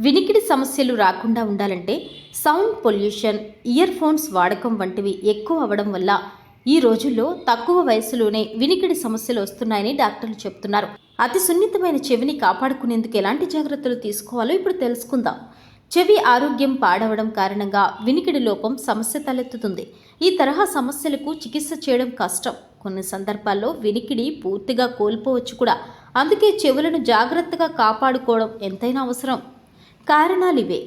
వినికిడి సమస్యలు రాకుండా ఉండాలంటే సౌండ్ పొల్యూషన్ ఇయర్ ఫోన్స్ వాడకం వంటివి ఎక్కువ అవ్వడం వల్ల ఈ రోజుల్లో తక్కువ వయసులోనే వినికిడి సమస్యలు వస్తున్నాయని డాక్టర్లు చెప్తున్నారు అతి సున్నితమైన చెవిని కాపాడుకునేందుకు ఎలాంటి జాగ్రత్తలు తీసుకోవాలో ఇప్పుడు తెలుసుకుందాం. చెవి ఆరోగ్యం పాడవడం కారణంగా వినికిడి లోపం సమస్య తలెత్తుతుంది. ఈ తరహా సమస్యలకు చికిత్స చేయడం కష్టం. కొన్ని సందర్భాల్లో వినికిడి పూర్తిగా కోల్పోవచ్చు కూడా. అందుకే చెవులను జాగ్రత్తగా కాపాడుకోవడం ఎంతైనా అవసరం. కారణాలు ఇవే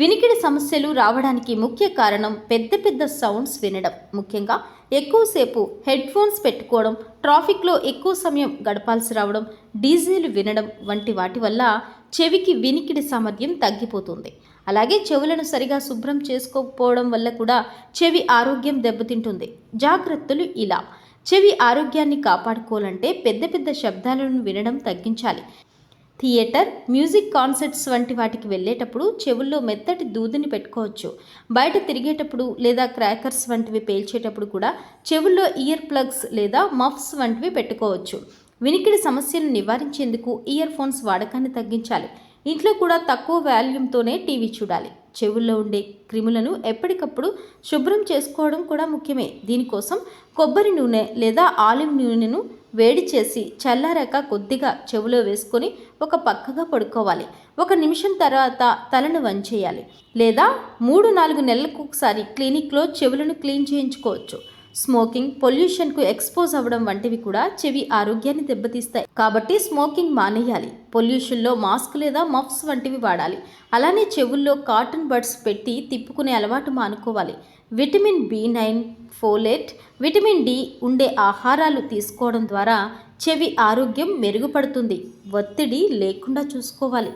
వినికిడి సమస్యలు రావడానికి ముఖ్య కారణం పెద్ద పెద్ద సౌండ్స్ వినడం. ముఖ్యంగా ఎక్కువసేపు హెడ్ ఫోన్స్ పెట్టుకోవడం ట్రాఫిక్లో ఎక్కువ సమయం గడపాల్సి రావడం డీజేలు వినడం వంటి వాటి వల్ల చెవికి వినికిడి సామర్థ్యం తగ్గిపోతుంది. అలాగే చెవులను సరిగా శుభ్రం చేసుకోకపోవడం వల్ల కూడా చెవి ఆరోగ్యం దెబ్బతింటుంది. జాగ్రత్తలు ఇలా. చెవి ఆరోగ్యాన్ని కాపాడుకోవాలంటే పెద్ద పెద్ద శబ్దాలను వినడం తగ్గించాలి. థియేటర్ మ్యూజిక్ కాన్సర్ట్స్ వంటి వాటికి వెళ్ళేటప్పుడు చెవుల్లో మెత్తటి దూదిని పెట్టుకోవచ్చు. బయట తిరిగేటప్పుడు లేదా క్రాకర్స్ వంటివి పేల్చేటప్పుడు కూడా చెవుల్లో ఇయర్ ప్లగ్స్ లేదా మఫ్స్ వంటివి పెట్టుకోవచ్చు. వినికిడి సమస్యను నివారించేందుకు ఇయర్ ఫోన్స్ వాడకాన్ని తగ్గించాలి. ఇంట్లో కూడా తక్కువ వాల్యూమ్తోనే టీవీ చూడాలి. చెవుల్లో ఉండే క్రిములను ఎప్పటికప్పుడు శుభ్రం చేసుకోవడం కూడా ముఖ్యమే. దీనికోసం కొబ్బరి నూనె లేదా ఆలివ్ నూనెను వేడి చేసి చల్లారాక కొద్దిగా చెవిలో వేసుకొని ఒక పక్కగా పడుకోవాలి. ఒక నిమిషం తర్వాత తలను వంచేయాలి. లేదా మూడు నాలుగు నెలలకు ఒకసారి క్లినిక్లో చెవులను క్లీన్ చేయించుకోవచ్చు. స్మోకింగ్ పొల్యూషన్కు ఎక్స్పోజ్ అవ్వడం వంటివి కూడా చెవి ఆరోగ్యాన్ని దెబ్బతీస్తాయి. కాబట్టి స్మోకింగ్ మానేయాలి. పొల్యూషన్లో మాస్క్ లేదా మఫ్స్ వంటివి వాడాలి. అలానే చెవుల్లో కాటన్ బడ్స్ పెట్టి తిప్పుకునే అలవాటు మానుకోవాలి. Vitamin B nine folate vitamin D ఉండే ఆహారాలు తీసుకోవడం ద్వారా చెవి ఆరోగ్యం మెరుగుపడుతుంది. ఒత్తిడి లేకుండా చూసుకోవాలి.